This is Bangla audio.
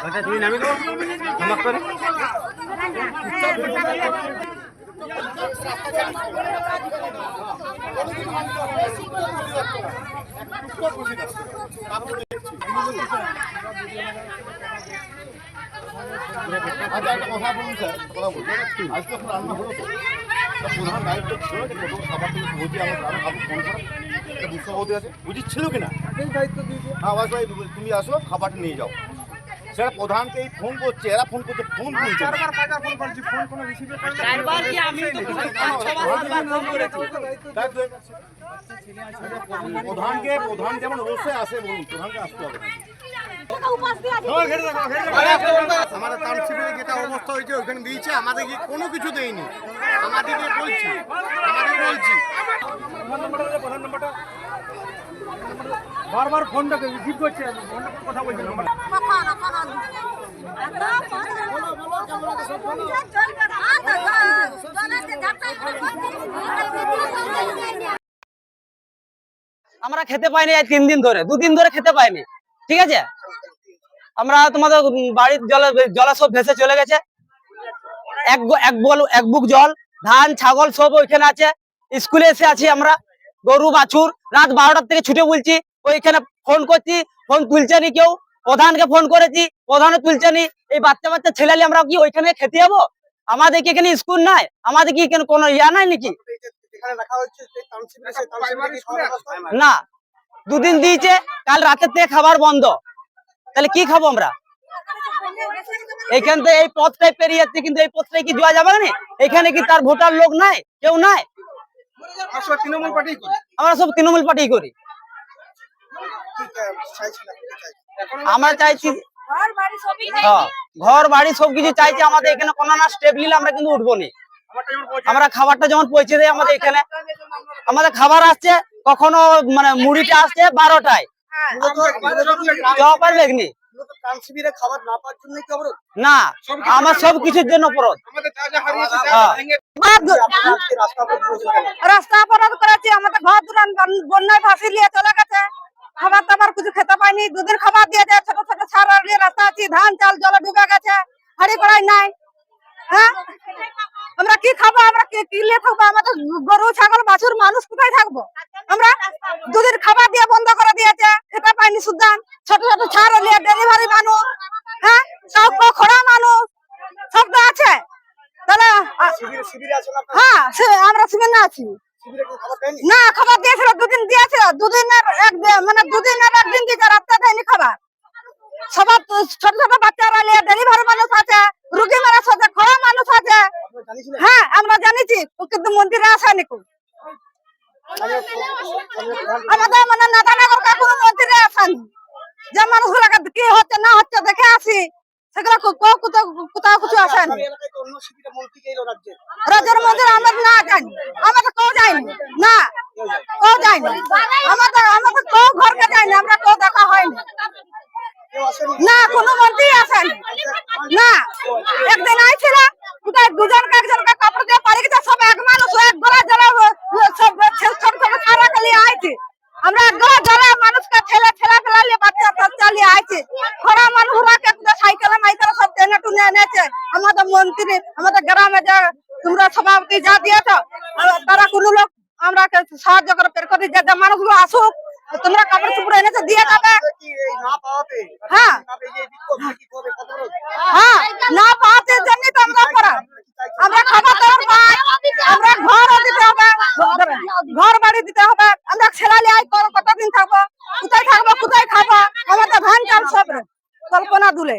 আচ্ছা তুমি নামি তো করে আচ্ছা একটা কথা বলুন স্যার কথা বলুন আজকে এখন রান্না হলো তো প্রধান দায়িত্ব ছিল যে প্রথম খাবার থেকে বৌদি আমার গ্রামে খাবার ফোন করা একটা বুঝতে আছে বুঝি ছিল কিনা হ্যাঁ আবাস ভাই তুমি আসো খাবারটা নিয়ে যাও সেটা প্রধানকে এই ফোন করছে এরা ফোন করছে ফোন তো। প্রধানকে প্রধান যেমন অবশ্যই আসে বলুন প্রধানকে আসতে হবে অবস্থা হয়েছে ওখানে দিয়েছে আমাদেরকে কোনো কিছু দেয়নি। আমাদেরকে বলছি আমাদের বলছি। বারবার ফোনটাকে রিসিভ করছে কথা বলছে আমরা খেতে পাইনি এই তিন দিন ধরে দুদিন ধরে খেতে পাইনি। ঠিক আছে? আমরা তোমাদের বাড়ির জলে জলে সব ভেসে চলে গেছে। এক এক বল এক বুক জল ধান ছাগল সব ওইখানে আছে। স্কুলে এসে আছি আমরা গরু বাছুর। রাত বারোটার থেকে ছুটে বলছি ওইখানে ফোন করছি ফোন তুলছে নি কেউ? প্রধানকে ফোন করেছি প্রধানও তুলছে নি। এই বাচ্চা বাচ্চা ছেলেলি আমরা কি ওইখানে খেতে যাব? আমাদের কি এখানে স্কুল নাই? আমাদের কি এখানে কোনো ইয়া নাই নাকি? না। দুদিন দিয়েছে কাল রাতের থেকে খাবার বন্ধ। তাহলে কি খাব আমরা? এখান থেকে এই পথটাই পেরিয়ে যাচ্ছে কিন্তু এই পথটাই কি যাওয়া যাবে না এখানে কি তার ভোটার লোক নাই? কেউ নাই? আমরা সব তৃণমূল পার্টি করি। আমরা চাইছি হ্যাঁ, ঘর বাড়ি সবকিছু চাইছি আমাদের এখানে কোনো না স্টেপ নিলে আমরা কিন্তু উঠবো নি। আমরা খাবারটা যেমন পৌঁছে দেয় আমাদের এখানে। আমাদের খাবার আসছে কখনো মানে মুড়িটা আসছে বারোটায়। জবাব বেগনি খাবার না পাওয়ার জন্য কি অবরোধ? না আমার সব কিছুর জন্য হ্যাঁ। রাস্তা অবরোধ করেছেন রাস্তা অবরোধ করেছি আমাদের ঘর দুরান বন্যায় ভাসি নিয়ে চলে গেছে। খাবার দাবার কিছু খেতে পাইনি দুদিন খাবার দিয়েছে ছোট ছোট সার নিয়ে রাস্তা আছি ধান চাল জলে ডুবে গেছে হাড়ি কড়াই নাই। হ্যাঁ? আমরা কি খাব? আমরা কি কিনলে থাকব? আমাদের গরু ছাগল বাছুর মানুষ কোথায় থাকব? আমরা দুদিন খাবার দিয়ে বন্ধ করে দিয়েছে খেতে পাইনি সুদান ছোট ছোট ছাড় নিয়ে হ্যাঁ আমরা আছি। শিবিরে দেয়নি? না খাবার দিয়েছিল দুদিন দিয়েছিল। দুদিনের এক মানে দুদিনের একদিন দিয়েছে রাত্রে দেয়নি খাবার। সবার ছোট ছোট বাচ্চারা নিয়ে ডেলিভারি মানুষ আছে রুগী মানুষ আছে খরা মানুষ আছে। হ্যাঁ আমরা জানিছি কিন্তু মন্দিরে আসেনি কো। আমাদের মানে নাদানগর কোনো মন্দিরে আসেনি। যে মানুষগুলোকে কি হচ্ছে না হচ্ছে দেখে আসি। সেগুলো কোথাও কিছু আসেনি। আমরা না যাইনি আমাদের কেউ যায়নি। না কেউ যায়নি। আমাদের আমাদের কেউ ঘরকে যায়নি। আমরা কেউ দেখা হয়নি। না কোনো মন্ত্রী আসেন। না একদিন আইছিল কোথায় দুজনকে একজনকে কাপড় দিয়ে পারি গেছে সব এক মানুষ এক গলা জলে সব ছোট ছোট খারা খালি আইছে আমরা এক গলা জলে মানুষকে ঠেলে ঠেলা ফেলা নিয়ে বাচ্চা টাচ্চা নিয়ে আইছে খরা মানুষরা কে সাইকেলে মাইকেলে সব টেনে টুনে এনেছে আমাদের মন্ত্রী আমাদের গ্রামে যে তোমরা সভাপতি যা দিয়েছ তারা কোনো লোক আমরা সাহায্য করে পের করে যে মানুষগুলো আসুক, তোমরা কাপড় চুপড় এনেছে, দিয়ে যাবে। হ্যাঁ। হ্যাঁ না পাওয়াতে জন্য তো আমরা করা। আমরা খাবার দাবার পাই আমরা ঘর দিতে হবে, ঘর বাড়ি দিতে হবে, আমরা ছেলালি আই কতদিন থাকব, কোথায় থাকব, কোথায় খাব, আমাদের ধান চাল সব কল্পনা দুলে।